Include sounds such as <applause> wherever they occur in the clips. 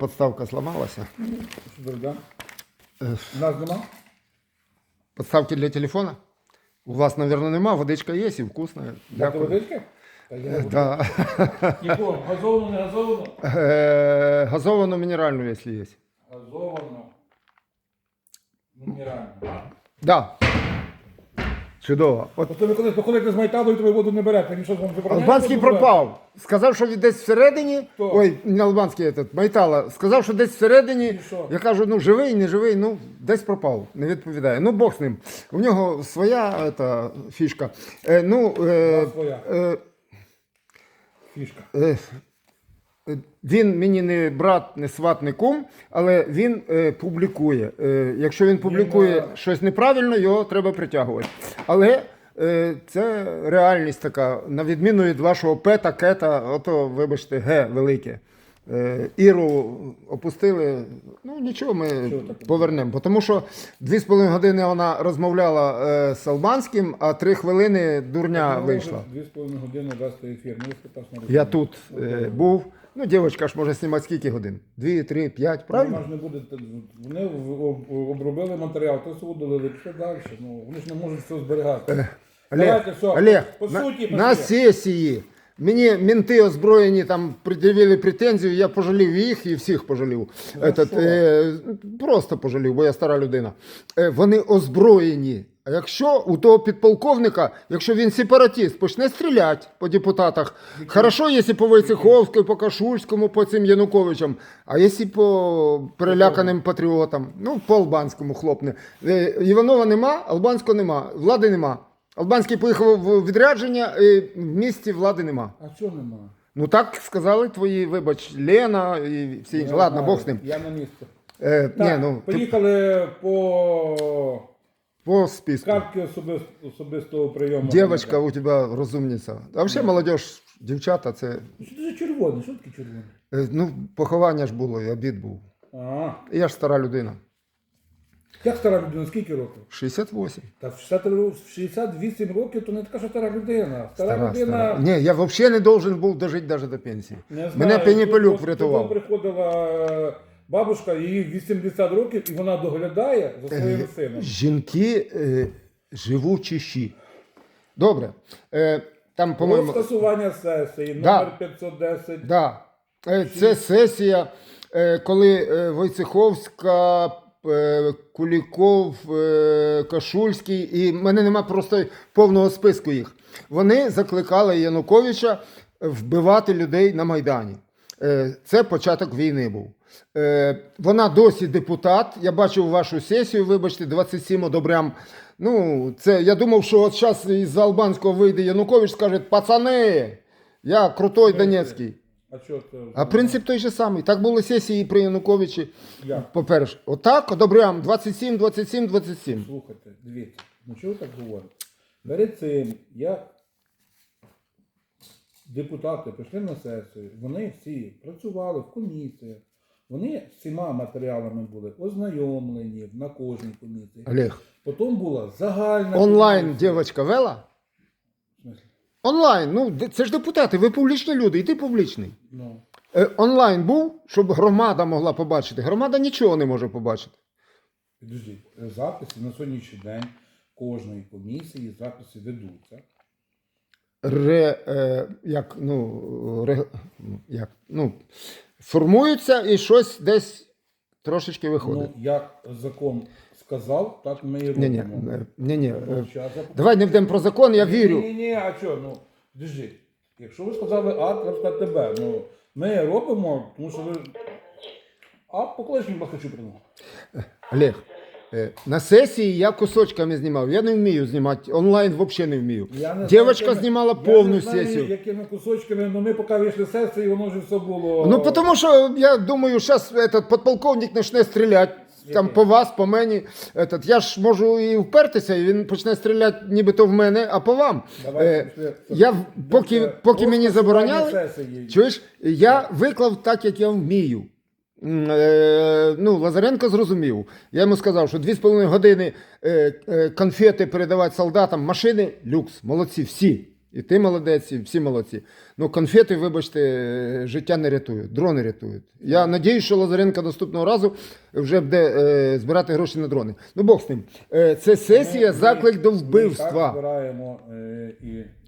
Подставка сломалася. Дорога? Е, Нас нема? Подставки для телефона? У вас, наверное, нема, водичка є і вкусна. Дати Дякую. водички? Та я не буду. Да. Яку? Газовано, не газовано? Е, Газовану мінеральну, якщо є. Газовано. Мінерально. Да. Чудово. От От ви колись походите з Майталою, то ви воду не берете. Він що вам забороняє? Албанський воду брати? пропав. Сказав, що він десь всередині. Хто? Ой, не Албанський этот, Майтала. Сказав, що десь всередині. Що? Я кажу, ну живий, не живий, ну десь пропав. Не відповідає. Ну Бог з ним. У нього своя ета, фішка. Е, ну, е, Своя е, фішка. Е, Він мені не брат, не сват, не кум, але він е, публікує. Е, якщо він публікує е, щось неправильно, його треба притягувати. Але е, це реальність така, на відміну від вашого пета, кета, ото, вибачте, Г велике. Е, Іру опустили. Ну нічого, ми повернемо. Бо Тому що дві з половиною години вона розмовляла е, з Албанським, а три хвилини дурня Ну, вийшла. Дві з половиною години вести ефір. Ну, Я тут е, був. Ну, дівчинка ж може знімати скільки годин? Дві, три, п'ять, Вона правильно? ж не буде. Вони обробили матеріал, то судили, все далі. Ну, вони ж не можуть все зберігати. Олег, Давайте все. Олег по на, суті, на сесії мені мінти озброєні там пред'явили претензію, я пожалів їх і всіх пожалів. Этот, е, просто пожалів, бо я стара людина. Е, вони озброєні. А якщо у того підполковника, якщо він сепаратист, почне стріляти по депутатах, хорошо, якщо по Войцеховському, по Кашульському, по цим Януковичам, а якщо по переляканим патріотам, ну, по Албанському хлопне. Е, Іванова нема, Албанського нема, влади нема. Албанський поїхав в відрядження, і в місті влади нема. А чого нема? Ну так сказали твої, вибач, Лена і всі. інші. Ладно, Бог з ним. Я на місці. Е, Так, ні, ну, ти поїхали по по списку. картки особис- особистого прийому. Дівчинка у тебе розумниця. А взагалі молодь, дівчата, це. Що це за червоний? Що таке червоний? е, Ну, поховання ж було, і обід був. А, І Я ж стара людина. як стара людина, скільки років? 68. Та в 60 років- в 68 років то не така, що стара людина. Стара, Стара, людина. стара. Ні, я взагалі не должен був дожити навіть до пенсії. Не знаю, Мене Пеніпелюк тут- врятував. Тут приходила е, бабушка, їй 80 років, і вона доглядає за своїм сином. Жінки е, живучіші. Добре. Е, там, Про по-моєму, скасування сесії, Да. номер 510. Да. Е, Це сесія, е, коли е, Войцеховська, е, Куліков, е, Кашульський, і в мене нема просто повного списку їх. Вони закликали Януковича вбивати людей на Майдані. Е, Це початок війни був. Е, Вона досі депутат. Я бачив вашу сесію, вибачте, 27 одобрям. Ну, це я думав, що от зараз із Албанського вийде Янукович, скаже: пацани, я крутой Донецький. А що це? А принцип той же самий. Так були сесії при Януковичі. Як? По-перше, отак одобряємо 27, 27, 27. Слухайте, дивіться, ну чого ви так говорите? Перед цим, як депутати прийшли на сесію, вони всі працювали в комісіях, вони цими матеріалами були ознайомлені на кожній комісії. Олег, Потім була загальна онлайн дівчинка вела? Онлайн. Ну, це ж депутати, ви публічні люди, і ти публічний. Ну, Е, онлайн був, щоб громада могла побачити. Громада нічого не може побачити. підождіть, записи на сьогоднішній день кожної комісії записи ведуться. Ре, е, як, ну, ре, як, ну, формуються і щось десь трошечки виходить. Ну, як закон сказав, так ми і ні, ні, робимо. ні, ні. Ну, Давай не вдемо про закон, я вірю. Ні, ні, а що, ну, держіть. Якщо ви сказали А, треба сказати Б. Ну, ми робимо, тому що ви. А поклич мені хочу прийму. Олег, е, на сесії я кусочками знімав. Я не вмію знімати. Онлайн взагалі не вмію. Дівчинка знімала повну я не знаю, сесію. якими кусочками, але ми поки вийшли з сесії, воно вже все було. Ну, тому що я думаю, зараз этот подполковник почне стріляти. Там по вас, по мені. Этот, я ж можу і впертися, і він почне стріляти нібито в мене, а по вам. Давайте Е, я, поки, поки мені забороняли, чуєш, я виклав так, як я вмію. Е, ну, Лазаренко зрозумів. Я йому сказав, що 2,5 години е, е, конфети передавати солдатам, машини люкс, молодці, всі. І ти молодець, і всі молодці. Ну, конфети, вибачте, життя не рятують, дрони рятують. Я надіюсь, що Лазаренко наступного разу вже буде збирати гроші на дрони. Ну, Бог з ним. Це сесія, заклик до ми- Ми так вбивства. збираємо і.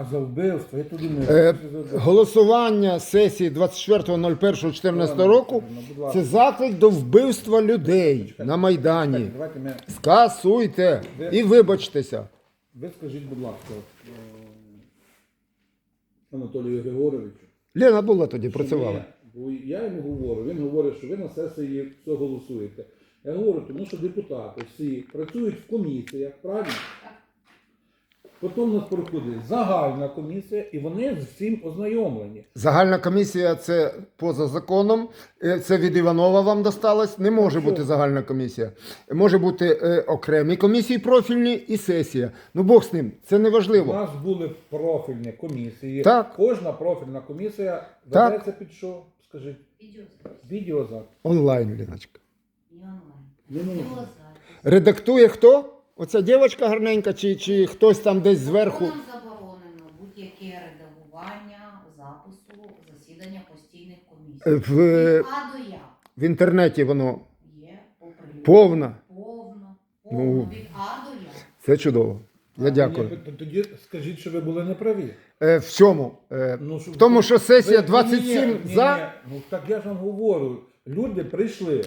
А, за вбивство, я туди не Е, голосування сесії 24.01.14 року це заклик до вбивства людей на Майдані. Давайте ми. Скасуйте і вибачтеся. Ви скажіть, будь ласка, е, Анатолію Григоровичу. Лена була тоді, працювала. бо я йому говорю, він говорить, що ви на сесії все голосуєте. Я говорю, тому що депутати всі працюють в комісіях, правильно? Потім у нас проходить загальна комісія, і вони з всім ознайомлені. Загальна комісія це поза законом. Е, Це від Іванова вам досталось. Не може бути загальна комісія. Може бути е, окремі комісії профільні і сесія. Ну Бог з ним, це не У важливо. нас були профільні комісії. Так. Кожна профільна комісія Так. ведеться під що? Скажіть, Відеозапис. Онлайн, Ліночка. Не можна. Редактує хто? Оця дівчинка гарненька, чи, чи хтось там десь зверху. Законом заборонено будь-яке редагування запису засідання постійних Е, комісій. В, е, Від А до Я в інтернеті воно є повна. Повно. Ну. Від А до Я. Це чудово. Я дякую. Ні, Тоді скажіть, що ви були неправі. Е, в чому? Е, Ну, що- в тому, що сесія Ви- 27 ні, ні, за. ні. Ну так я ж вам говорю. Люди прийшли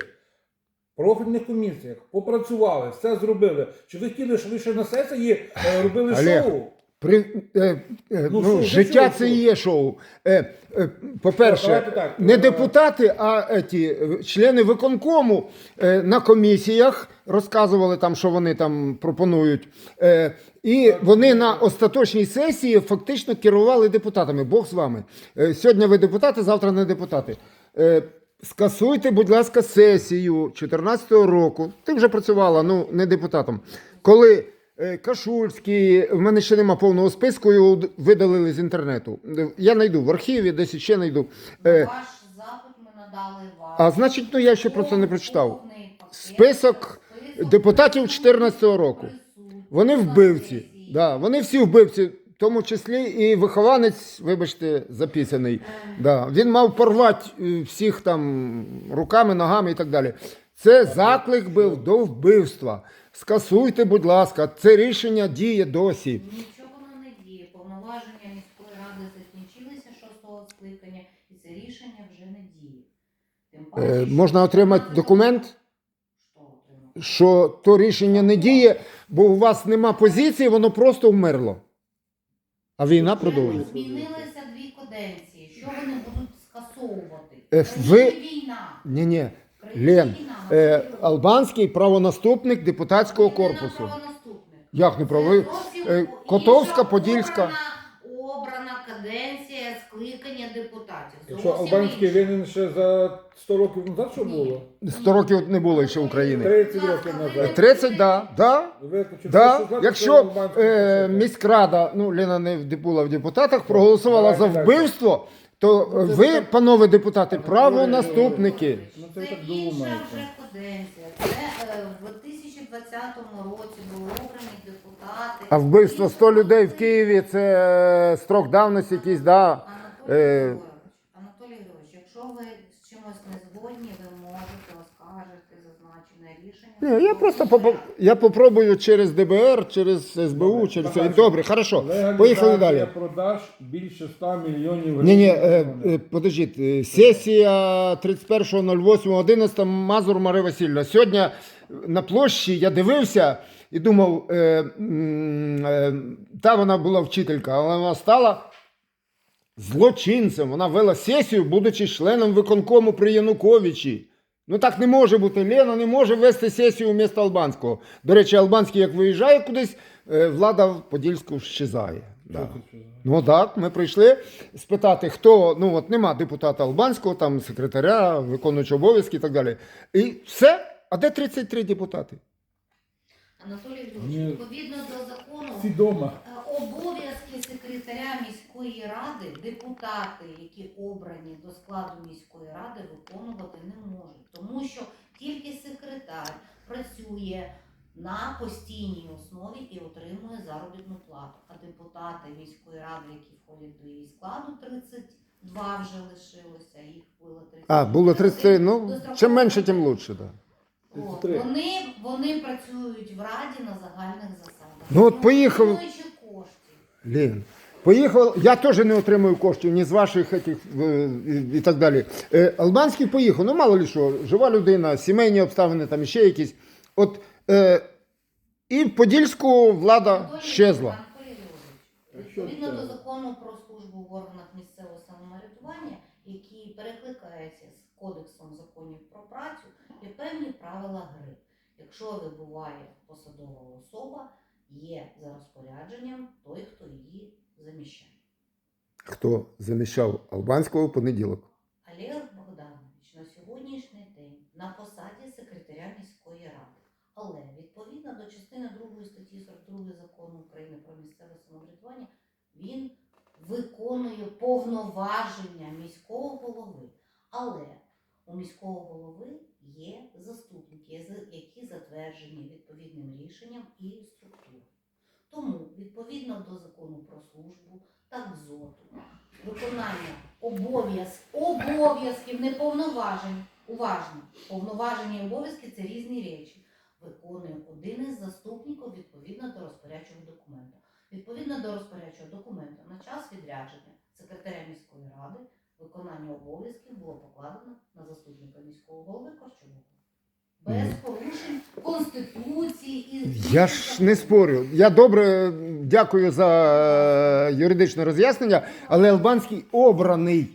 профільних комісіях, попрацювали, все зробили. Чи ви хотіли, щоб ви ще на сесії е, робили Олег, шоу? При, е, е, Ну, ну, що, життя це і є шоу. Е, е, по-перше, Давайте так, не е, депутати, а еті, е, члени виконкому е, на комісіях розказували там, що вони там пропонують. Е, і вони на остаточній сесії фактично керували депутатами. Бог з вами. Е, сьогодні ви депутати, завтра не депутати. Е, скасуйте, будь ласка, сесію 2014 року. Ти вже працювала, ну не депутатом. Коли Е, Кашульський, в мене ще нема повного списку, його видалили з інтернету. Я знайду в архіві, десь ще знайду. Е, Ваш запит ми надали вам. А значить, ну я ще про це не прочитав. Список список депутатів 14-го року. Вони вбивці. Да, вони всі вбивці, в тому числі і вихованець, вибачте, записаний. Да, він мав порвати е, всіх там руками, ногами і так далі. Це заклик був до вбивства. Скасуйте, будь ласка, це рішення діє досі. Нічого воно не діє. Повноваження міської ради закінчилися шостого скликання, і це рішення вже не діє. Тим Е, що можна отримати документ? Що що то рішення не діє, бо у вас нема позиції, воно просто вмерло. А війна продовжується. Змінилися дві каденції. Що вони будуть скасовувати? Е, ви- країні війна. Ні, ні. Країні Лен, війна. е, Албанський правонаступник депутатського корпусу. Як не Це Е, Котовська, Подільська. Обрана, обрана каденція скликання депутатів. Якщо Зовсім Албанський інша. винен ще за 100 років назад, що Ні. було? 100 років не було ще України. 30 років назад. 30, да, да. Ви Да. що Якщо Албанський е, міськрада, ну Лена не була в депутатах, проголосувала за вбивство, то Ну, ви, панове депутати, правонаступники. Ну, Це це так інша думаєте. вже каденція. Це е, в 2020 році були обрані депутати. А вбивство 100 людей в Києві це е, строк давності якийсь, да. Анатолій Е, Анатолій Григорович, якщо ви з чимось не згодні, ви можете оскаржити зазначене рішення. Ні, я просто попо- я попробую через ДБР, через СБУ, через це. Добре, хорошо. Поїхали далі. продаж більше 100 мільйонів гривень. Ні, ні, е, е, подождіть. е, Сесія 31.08.11 Мазур Мария Васильівна. Сьогодні на площі я дивився і думав, е, м, е, та вона була вчителька, але вона стала злочинцем. Вона вела сесію, будучи членом виконкому при Януковичі. Ну так не може бути. Лена не може вести сесію вмісто Албанського. До речі, Албанський, як виїжджає кудись, е, влада в Подільську щезає. Да. Ну так, ми прийшли спитати, хто, ну от нема депутата Албанського, там секретаря, виконуючого обов'язки і так далі. І все. А де 33 депутати? Анатолій Ні. Відповідно до закону, Всі дома. Обов'язки секретаря міської ради депутати, які обрані до складу міської ради, виконувати не можуть, тому що тільки секретар працює на постійній основі і отримує заробітну плату. А депутати міської ради, які входять до її складу, 32 вже лишилося, їх було 30. А, було 33, ну, чим менше, тим лучше, так. Да. 33. Вони, вони працюють в раді на загальних засадах. Ну, от поїхав-. Лін. Поїхав, я теж не отримую коштів ні з ваших этих, е, і, так далі. Е, Албанський поїхав, ну мало ли що, жива людина, сімейні обставини, там ще якісь. От, е, і в Подільську влада щезла. Відповідно до закону про службу в органах місцевого самоврядування, який перекликається з кодексом законів про працю, є певні правила гри. Якщо вибуває посадова особа, є за розпорядженням той, хто її заміщає. Хто заміщав Албанського в понеділок? Олег Богданович на сьогоднішній день на посаді секретаря міської ради. Але відповідно до частини 2 статті 42 закону України про місцеве самоврядування він виконує повноваження міського голови. Але у міського голови є заступники, які затверджені відповідним рішенням і структурою. Тому, відповідно до закону про службу та ЗОТу, виконання обов'язків, обов'язків, не повноважень. Уважно, повноваження і обов'язки це різні речі. Виконує один із заступників відповідно до розпорядчого документа. Відповідно до розпорядчого документа на час відрядження секретаря міської ради виконання обов'язків було покладено на заступника міського голови Корчового. Без порушень Конституції і Я ж не спорю. Я добре дякую за е, юридичне роз'яснення, але Албанський обраний.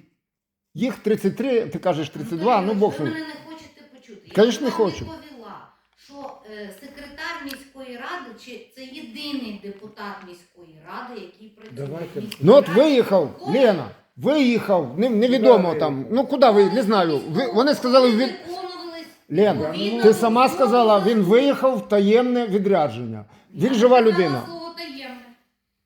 Їх 33, ти кажеш 32, ну бог. з Ви ним. мене не хочете почути. Конечно, Я не вам хочу. відповіла, що е, секретар міської ради чи це єдиний депутат міської ради, який працює. Давайте. міській Ну от раді. виїхав, Лена, виїхав, не, невідомо Куди там. Ну куди ви, не знаю. Ви, вони сказали, він. виконувались Лен, ти сама сказала, він виїхав в таємне відрядження. Він жива сказала людина. слово таємне.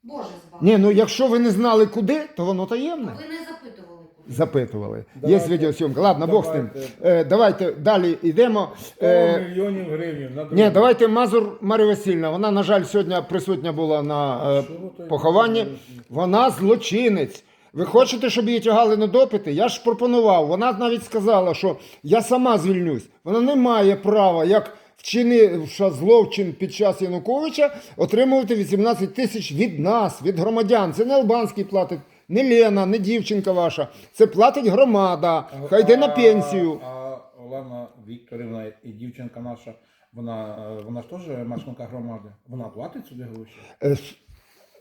Боже з вами. Ні, ну якщо ви не знали куди, то воно таємне. Ви не запитували куди. Запитували. Є Давайте. відеосйомка. Ладно, Бог з тим. Давайте. Е, давайте далі йдемо. 100 Е, мільйонів гривень на ні, давайте Мазур Марія Васильівна. Вона, на жаль, сьогодні присутня була на е, Що ви то- похованні. Вона злочинець. Ви хочете, щоб її тягали на допити? Я ж пропонував. Вона навіть сказала, що я сама звільнюсь. Вона не має права, як вчинивши злочин під час Януковича, отримувати 18 тисяч від нас, від громадян. Це не Албанський платить, не Лена, не дівчинка ваша. Це платить громада. Хай йде на пенсію. А Олена Вікторівна і дівчинка наша, вона, е, вона ж теж мешканка громади. Вона платить сюди гроші?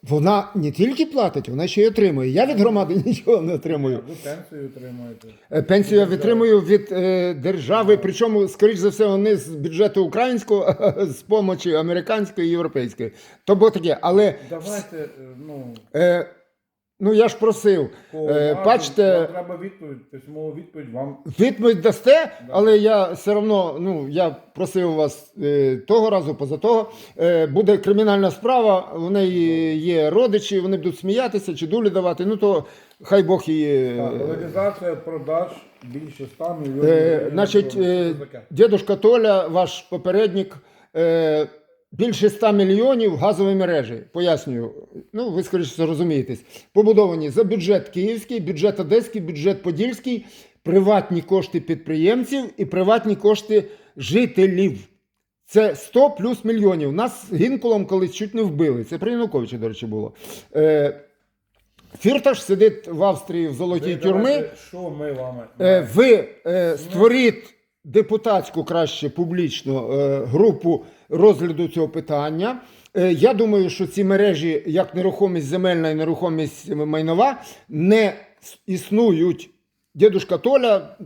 Вона не тільки платить, вона ще й отримує. Я від громади <laughs> нічого не отримую. Ви пенсію отримуєте. Е, Пенсію я отримую від е, держави, причому, скоріш за все, вони з бюджету українського, <laughs> з помочі американської і європейської. То було таке. Але Давайте, е, ну, е, ну я ж просив, Е, бачите- треба відповідь, письмову відповідь вам. відповідь дасте, але я все одно, ну я просив вас е, того разу, поза того. Е, буде кримінальна справа, в неї є родичі, вони будуть сміятися чи дулі давати. Ну то хай Бог її. Так, е, Легалізація продаж більше 100 мільйонів. Е, гривень. значить, е, дідушка Толя, ваш попередник, е, більше 100 мільйонів газової мережі. Пояснюю. Ну, ви скоріше зрозумієтесь. Побудовані за бюджет київський, бюджет одеський, бюджет подільський, приватні кошти підприємців і приватні кошти жителів. Це 100 плюс мільйонів. Нас гінкулом колись чуть не вбили. Це при Януковичі, до речі, було. Е, Фірташ сидить в Австрії в золотій давайте, Що ми вам? Е, Ви е, створіть депутатську краще публічну е, групу розгляду цього питання. Е, Я думаю, що ці мережі, як нерухомість земельна і нерухомість майнова, не існують. Дідушка Толя,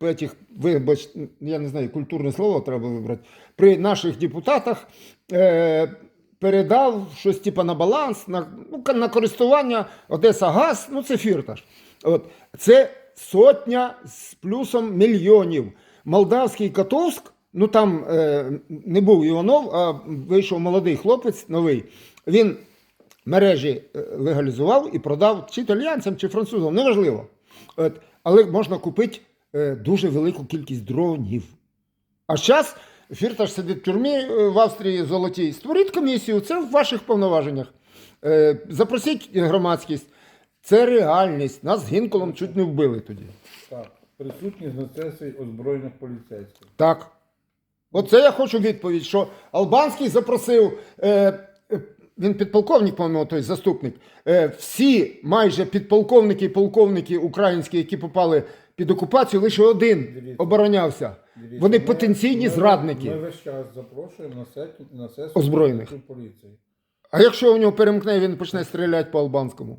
этих, вибач, я не знаю, культурне слово треба вибрати, при наших депутатах е, передав щось типу на баланс, на, ну, на користування Одеса Газ, ну це фірташ. От. Це сотня з плюсом мільйонів. Молдавський Котовськ, ну там е, не був Іванов, а вийшов молодий хлопець новий. Він мережі е, легалізував і продав чи італіянцям, чи французам, неважливо. От. Але можна купити е, дуже велику кількість дронів. А зараз Фірташ сидить в тюрмі е, в Австрії золотій. Створіть комісію, це в ваших повноваженнях. Е, Запросіть громадськість. Це реальність. Нас з Гінколом чуть не вбили тоді. Так, присутність на сесії озброєних поліцейських. Так. Оце я хочу відповідь, що Албанський запросив, е, е, він підполковник, по-моєму, той заступник. Е, всі майже підполковники і полковники українські, які попали під окупацію, лише один оборонявся. Дивіться, Вони ми- потенційні ми- зрадники. Ми весь час запрошуємо на сесію, на сесію Озброєних. поліції. А якщо у нього перемкне, він почне стріляти по албанському.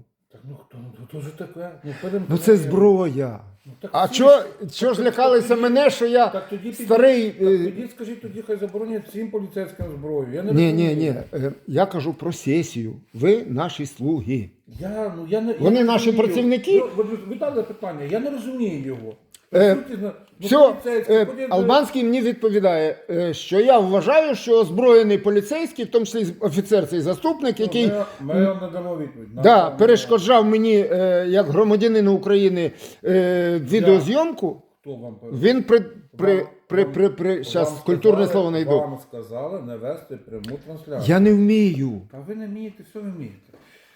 Ну хто ну то ж таке? Ну, перемкне. Ну це зброя. Ну, так А всі чого ж- ж лякалися мене, що я Так тоді підіть- старий. Так, е, тоді скажіть, тоді хай заборонять всім поліцейським зброю. Я не Ні, ні, розумію. ні. е, Я кажу про сесію. Ви наші слуги. Я, ну, я не, Вони я не наші розумію. працівники? Ну, ви, ви дали питання, я не розумію його. Е, на- ну, Все, е, Албанський мені відповідає, е, що я вважаю, що озброєний поліцейський, в тому числі офіцер цей заступник, Ну, який Ми, ми вам надамо відповідь. Нам да, там- перешкоджав мені е, як громадянину України е, відеозйомку, Хто вам він при, при, при, при, при, щас вам культурне сказали- слово знайду. Вам сказали не вести пряму трансляцію. Я не вмію. Та ви не вмієте, все вмієте.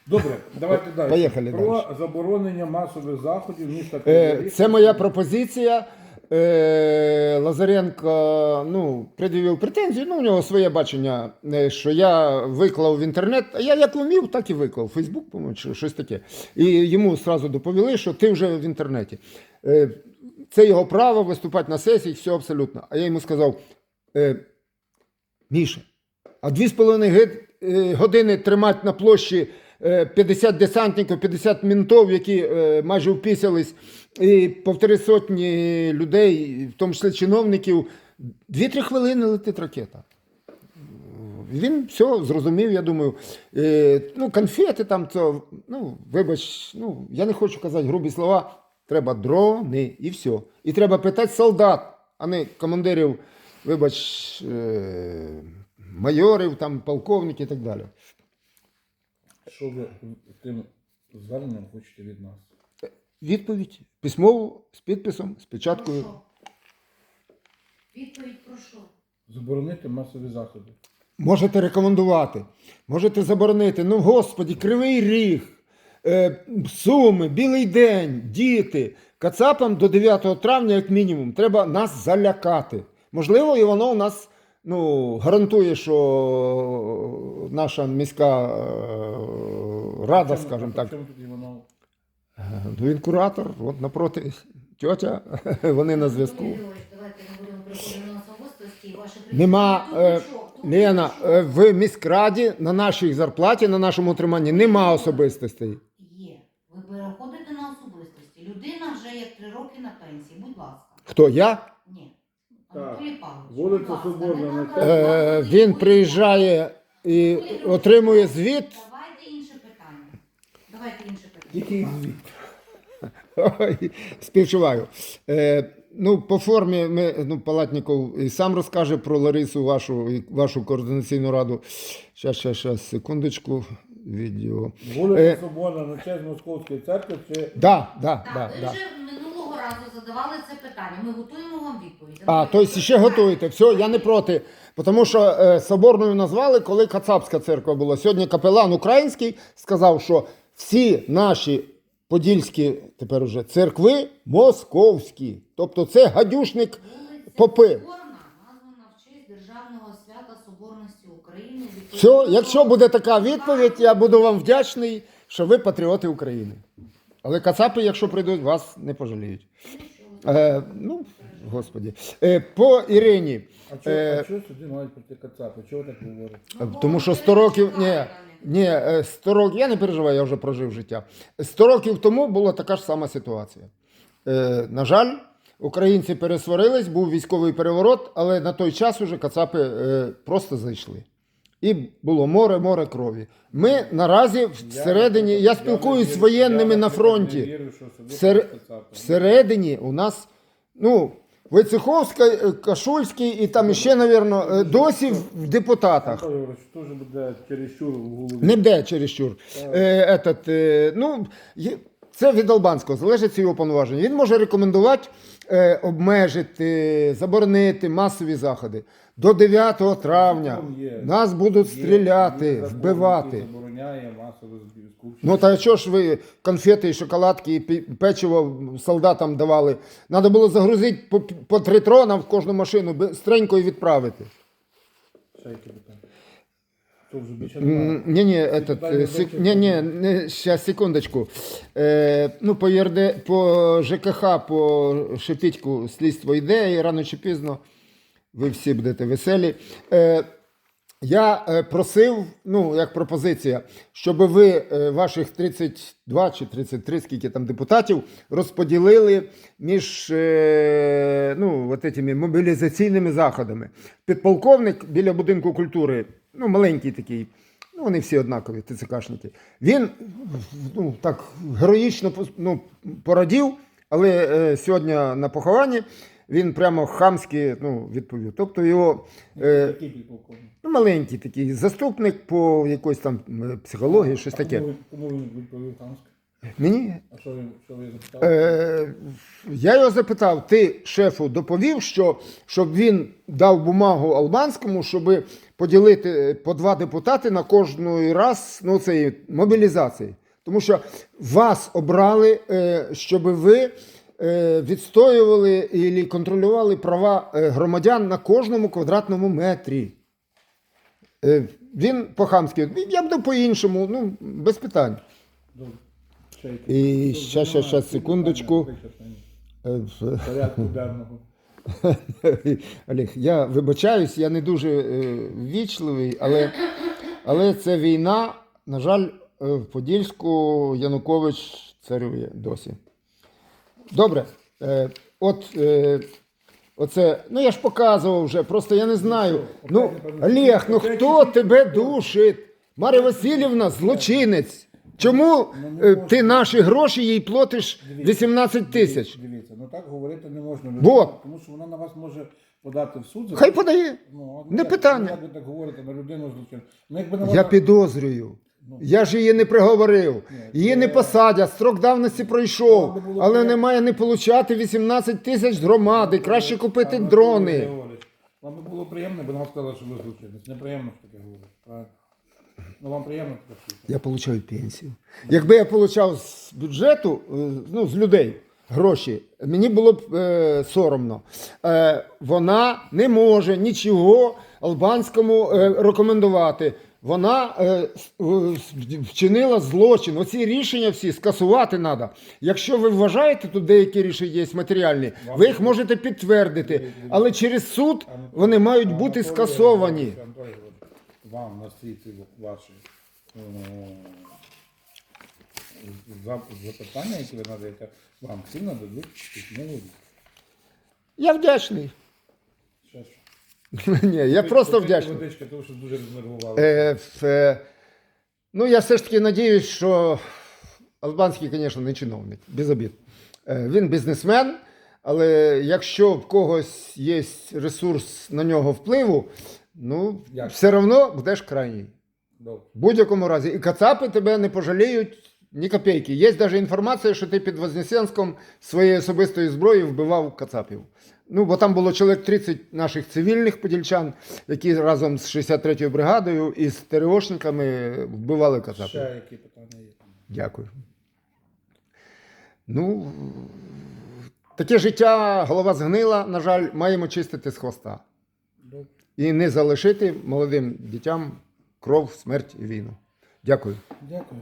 Добре, давайте далі. Поїхали Про далі. заборонення масових заходів міста Е, Кривий Це моя пропозиція. Е, Лазаренко ну, пред'явив претензію. Ну, у нього своє бачення, е, що я виклав в інтернет. А я як вмів, так і виклав. Фейсбук, по-моєму, чи щось таке. І йому одразу доповіли, що ти вже в інтернеті. Е, Це його право виступати на сесії, все абсолютно. А я йому сказав: е, Міша, а дві з половиною гид- е, години тримати на площі 50 десантників, 50 мінтов, які е, майже вписались, і півтори сотні людей, в тому числі чиновників, 2-3 хвилини летить ракета. Він все зрозумів, я думаю. Е, ну, конфети там, то, ну, вибач, ну, я не хочу казати грубі слова. Треба дрони і все. І треба питати солдат, а не командирів, вибач, е, майорів, там, полковників і так далі. Що ви тим зверненням хочете від нас? Відповідь письмово з підписом, з печаткою. Про що? Відповідь про що? Заборонити масові заходи. Можете рекомендувати, можете заборонити. Ну, господі, кривий ріг, е, суми, білий день, діти. Кацапам до 9 травня, як мінімум, треба нас залякати. Можливо, і воно у нас ну, гарантує, що наша міська е, рада, скажімо так. Е, Ну, він куратор, от напроти тьотя, <laughs> вони на зв'язку. Давайте не будемо приходити на особистості. Нема, е, Лена, е, в міськраді на нашій зарплаті, на нашому утриманні нема особистостей. Є. Ви переходите на особистості. Людина вже як три роки на пенсії. Будь ласка. Хто я? Ні. Так. Вулиця Соборна, те. Е, він приїжджає і отримує звіт. Давайте інше питання. Давайте інше питання. Який звіт? Ой, співчуваю. Е, ну, по формі ми, ну, Палатніков і сам розкаже про Ларису, вашу, і вашу координаційну раду. Щас, щас, щас, секундочку. Відео. Вулиця Е. Соборна на честь Московської церкви чи Да, да, Так, да, ви да. вже минулого разу задавали це питання. Ми готуємо вам відповідь. А, тобто ще готуєте. Все, я не проти. Тому що е, соборною назвали, коли Кацапська церква була. Сьогодні капелан український сказав, що всі наші подільські тепер уже церкви московські. Тобто це гадюшник Вулиця попи. Соборна названа в честь Державного свята Соборності України. Все, якщо буде така відповідь, я буду вам вдячний, що ви патріоти України. Але кацапи, якщо прийдуть, вас не пожаліють. Е, ну, господі. Е, по Ірині. а чого, Е, а чого сюди мають прийти кацапи? Чого так говорите? Е, Тому що 100 років. Ні, ні, е, 100 років. Я не переживаю, я вже прожив життя. 100 років тому була така ж сама ситуація. Е, на жаль, українці пересварились, був військовий переворот, але на той час уже кацапи е, просто зайшли. І було море, море крові. Ми наразі всередині, я спілкуюсь з воєнними на фронті. Всер- Всередині у нас, ну, Войцеховська, е, Кашульський і там ще, мабуть, досі в в депутатах. Теж буде чересчур в голові. Не бде чересчур. Е, этот, е, ну, це від Албанського, залежить його повноважень. Він може рекомендувати е, обмежити, заборонити масові заходи. До 9 травня нас будуть стріляти, вбивати. Ну та що ж ви конфети, шоколадки, і печиво солдатам давали? Треба було загрузити по, по три трона в кожну машину, бистренько і відправити. Ще немає. Ні, ні, этот, е, сек, ні, ні, не, щас, секундочку. Е, ну, по, ЄРД, по ЖКХ, по Шепітьку слідство йде, і рано чи пізно ви всі будете веселі. Е, я е, просив, ну, як пропозиція, щоб ви е, ваших 32 чи 33, скільки там депутатів, розподілили між е, ну, от этими мобілізаційними заходами. Підполковник біля будинку культури, ну, маленький такий, ну, вони всі однакові, ТЦКшники. Він ну, так героїчно ну, порадів, але е, сьогодні на похованні він прямо хамськи ну, відповів. Тобто його. Е, Ну, маленький такий заступник по якоїсь там е, психології, щось таке. Кому, він відповів хамське? Mені А що він, що ви запитали? е, я його запитав: ти шефу доповів, що щоб він дав бумагу албанському, щоб поділити е, по два депутати на кожну раз ну, цієї мобілізації. Тому що вас обрали, е, щоб ви е, відстоювали і контролювали права е, громадян на кожному квадратному метрі. Е, Він по-хамськи, я буду по-іншому, ну, без питань. Добре. Ще? І немає? щас, Всі секундочку. Е, Порядку денного. <laughs> Олег, я вибачаюсь, я не дуже е, ввічливий, але, але це війна. На жаль, е, в Подільську Янукович царює досі. Добре. От оце, ну я ж показував вже, просто я не знаю. Ну, Олег, ну хто тебе душить? Марія Васильівна злочинець. Чому е, ти наші гроші їй платиш 18 тисяч? Дивіться, ну так говорити не можна. Вот. Тому що вона на вас може подати в суд. за Хай подає. Ну, а Не як- питання. Як ви так говорите на людину злочин? Ну, якби на Я підозрюю. Я ж її не приговорив. Її не посадять, строк давності пройшов, але не має не получати 18 тисяч з громади. Краще купити дрони. Вам би було приємно, бо нам сказали, що ви злочинець. Неприємно що таке говорити. Правильно? Ну вам приємно чути. Я получаю пенсію. Якби я получав з бюджету, е, ну, з людей гроші, мені було б е, соромно. Е, вона не може нічого албанському е, рекомендувати. Вона е, вчинила злочин. Оці рішення всі скасувати треба. Якщо ви вважаєте, тут деякі рішення є матеріальні, ви їх можете підтвердити, але через суд вони мають бути скасовані. Вам на світі ваші е, запитання, які ви надаєте, вам всі нададуть письмову. Я вдячний. <laughs> Ні, я просто Попийте вдячний. Водички, тому що дуже рознервували. Е, в, е, ну, я все ж таки надіюсь, що Албанський, звісно, не чиновник, без обід. Е, він бізнесмен, але якщо в когось є ресурс на нього впливу, ну, Як? все одно будеш крайній. Добре. В будь-якому разі. І кацапи тебе не пожаліють ні копійки. Є навіть інформація, що ти під Вознесенськом своєю особистою зброєю вбивав кацапів. Ну, бо там було чоловік 30 наших цивільних подільчан, які разом з 63-ю бригадою і з ТРОшниками вбивали кацапів. Ще які питання є? Дякую. Ну, таке життя, голова згнила, на жаль, маємо чистити з хвоста. І не залишити молодим дітям кров, смерть і війну. Дякую. Дякую.